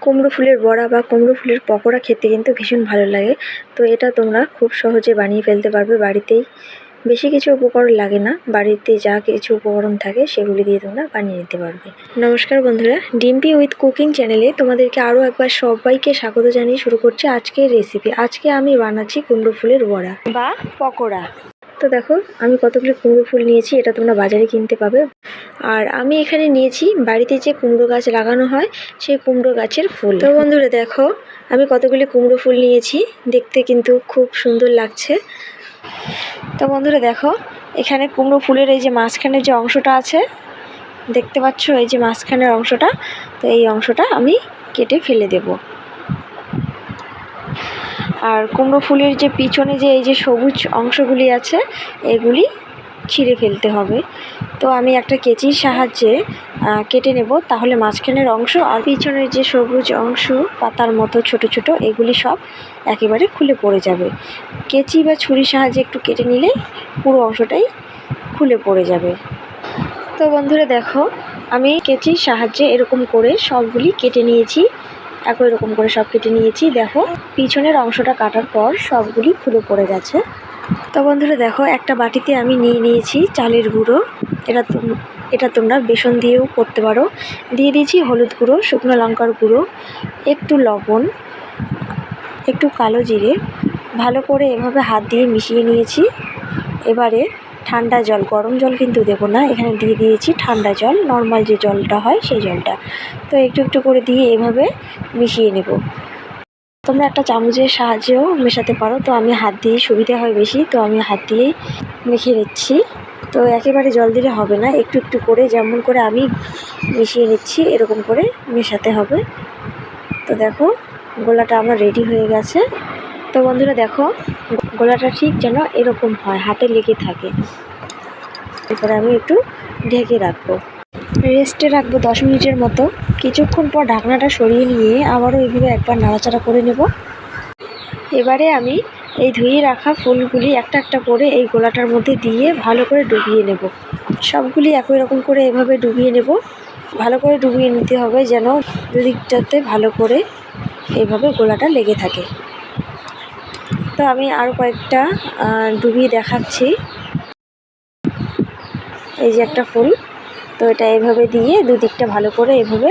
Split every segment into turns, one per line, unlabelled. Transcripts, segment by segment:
কুমড়ো ফুলের বড়া বা কুমড়ো ফুলের পকোড়া খেতে কিন্তু ভীষণ ভালো লাগে। তো এটা তোমরা খুব সহজে বানিয়ে ফেলতে পারবে বাড়িতেই। বেশি কিছু উপকরণ লাগে না, বাড়িতে যা কিছু উপকরণ থাকে সেগুলি দিয়ে তোমরা বানিয়ে নিতে পারবে। নমস্কার বন্ধুরা, ডিম্পি উইথ কুকিং চ্যানেলে তোমাদেরকে আরও একবার সবাইকে স্বাগত জানিয়ে শুরু করছি আজকের রেসিপি। আজকে আমি বানাচ্ছি কুমড়ো ফুলের বড়া বা পকোড়া। তো দেখো, আমি কতগুলি কুমড়ো ফুল নিয়েছি, এটা তোমরা বাজারে কিনতে পাবে। আর আমি এখানে নিয়েছি, বাড়িতে যে কুমড়ো গাছ লাগানো হয়, সেই কুমড়ো গাছের ফুল। তো বন্ধুরা দেখো, আমি কতগুলি কুমড়ো ফুল নিয়েছি, দেখতে কিন্তু খুব সুন্দর লাগছে। তো বন্ধুরা দেখো, এখানে কুমড়ো ফুলের এই যে মাঝখানের যে অংশটা আছে, দেখতে পাচ্ছ এই যে মাঝখানের অংশটা, তো এই অংশটা আমি কেটে ফেলে দেব। আর কুমড়ো ফুলের যে পিছনে যে এই যে সবুজ অংশগুলি আছে, এগুলি ছিঁড়ে ফেলতে হবে। তো আমি একটা কেচির সাহায্যে কেটে নেব। তাহলে মাঝখানের অংশ আর পিছনের যে সবুজ অংশ, পাতার মতো ছোট ছোট, এগুলি সব একেবারে খুলে পড়ে যাবে। কেচি বা ছুরির সাহায্যে একটু কেটে নিলে পুরো অংশটাই খুলে পড়ে যাবে। তো বন্ধুরা দেখো, আমি কেচির সাহায্যে এরকম করে সবগুলি কেটে নিয়েছি। একই রকম করে সব কেটে নিয়েছি, দেখো। পিছনের অংশটা কাটার পর সবগুলি খুলে পড়ে গেছে। তো বন্ধুরা, দেখো, একটা বাটিতে আমি নিয়ে নিয়েছি চালের গুঁড়ো। এটা এটা তোমরা বেসন দিয়েও করতে পারো। দিয়ে দিয়েছি হলুদ গুঁড়ো, শুকনো লঙ্কার গুঁড়ো, একটু লবণ, একটু কালো জিরে। ভালো করে এভাবে হাত দিয়ে মিশিয়ে নিয়েছি। এবারে ঠান্ডা জল, গরম জল কিন্তু দেবো না। এখানে দিয়ে দিয়েছি ঠান্ডা জল নর্মাল যে জলটা হয় সেই জলটা। তো একটু একটু করে দিয়ে এভাবে মিশিয়ে নেব। তোমরা একটা চামচের সাহায্যেও মেশাতে পারো। তো আমি হাত দিয়ে সুবিধা হয় বেশি, তো আমি হাত দিয়েই মেখে নিচ্ছি। তো একেবারে জল দিলে হবে না, একটু একটু করে যেমন করে আমি মিশিয়ে নিচ্ছি, এরকম করে মেশাতে হবে। তো দেখো, গোলাটা আমার রেডি হয়ে গেছে। তো বন্ধুরা দেখো গোলাটা ঠিক যেন এরকম হয়, হাতে লেগে থাকে। এরপরে আমি একটু ঢেকে রাখব। রেস্টে রাখব দশ মিনিটের মতো। কিছুক্ষণ পর ঢাকনাটা সরিয়ে নিয়ে আবারও এইভাবে একবার নাড়াচাড়া করে নেব। এবারে আমি এই ধুয়ে রাখা ফুলগুলি একটা একটা করে এই গোলাটার মধ্যে দিয়ে ভালো করে ডুবিয়ে নেব। সবগুলি একই রকম করে এভাবে ডুবিয়ে নেব। ভালো করে ডুবিয়ে নিতে হবে যেন দুদিকটাতে ভালো করে এইভাবে গোলাটা লেগে থাকে। তো আমি আরও কয়েকটা ডুবিয়ে দেখাচ্ছি। এই যে একটা ফুল, তো এটা এভাবে দিয়ে দুদিকটা ভালো করে এভাবে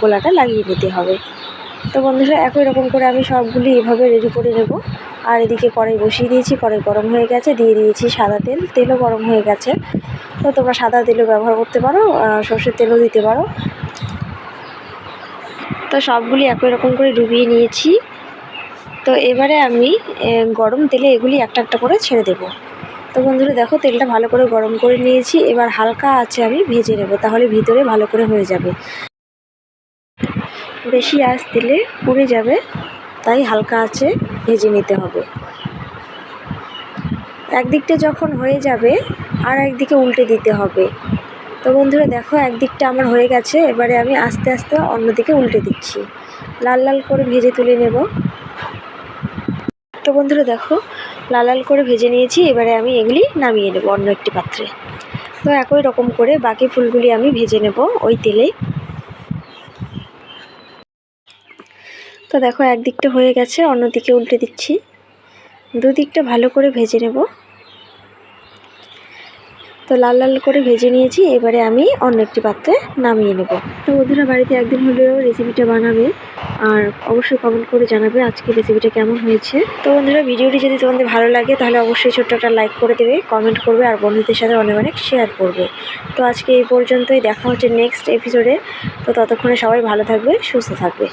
গোলাটা লাগিয়ে নিতে হবে। তো বন্ধুরা, একই রকম করে আমি সবগুলি এভাবে রেডি করে নেব। আর এদিকে কড়াই বসিয়ে দিয়েছি, কড়াই গরম হয়ে গেছে, দিয়ে দিয়েছি সাদা তেল, তেলও গরম হয়ে গেছে। তো তোমরা সাদা তেলও ব্যবহার করতে পারো সর্ষের তেলও দিতে পারো। তো সবগুলি একই রকম করে ডুবিয়ে নিয়েছি। তো এবারে আমি গরম তেলে এগুলি একটা একটা করে ছেড়ে দেব। তো বন্ধুরা দেখো, তেলটা ভালো করে গরম করে নিয়েছি। এবার হালকা আছে আমি ভেজে নেব, তাহলে ভিতরে ভালো করে হয়ে যাবে। বেশি আঁচ দিলে পুড়ে যাবে, তাই হালকা আছে ভেজে নিতে হবে। একদিকটা যখন হয়ে যাবে, আর একদিকে উল্টে দিতে হবে। তো বন্ধুরা দেখো, একদিকটা আমার হয়ে গেছে, এবারে আমি আস্তে আস্তে অন্যদিকে উল্টে দিচ্ছি। লাল লাল করে ভেজে তুলে নেব। বন্ধুরা দেখো লাল লাল করে ভেজে নিয়েছি, এবারে আমি এগুলি নামিয়ে নেব অন্য একটি পাত্রে। তো একই রকম করে বাকি ফুলগুলি আমি ভেজে নেব ওই তেলেই। তো দেখো, একদিকটা হয়ে গেছে, অন্যদিকে উল্টে দিচ্ছি। দুদিকটা ভালো করে ভেজে নেব। তো লাল লাল করে ভেজে নিয়েছি, এবারে আমি অন্য একটি পাত্রে নামিয়ে নেব। তো বন্ধুরা, বাড়িতে একদিন হলেও রেসিপিটা বানাবে আর অবশ্যই কমেন্ট করে জানাবে আজকে রেসিপিটা কেমন হয়েছে। তো বন্ধুরা, ভিডিওটি যদি তোমাদের ভালো লাগে, তাহলে অবশ্যই ছোট্ট একটা লাইক করে দেবে কমেন্ট করবে আর বন্ধুদের সাথে অনেক অনেক শেয়ার করবে। তো আজকে এই পর্যন্তই, দেখা হচ্ছে নেক্সট এপিসোডে তো ততক্ষণে সবাই ভালো থাকবে, সুস্থ থাকবে।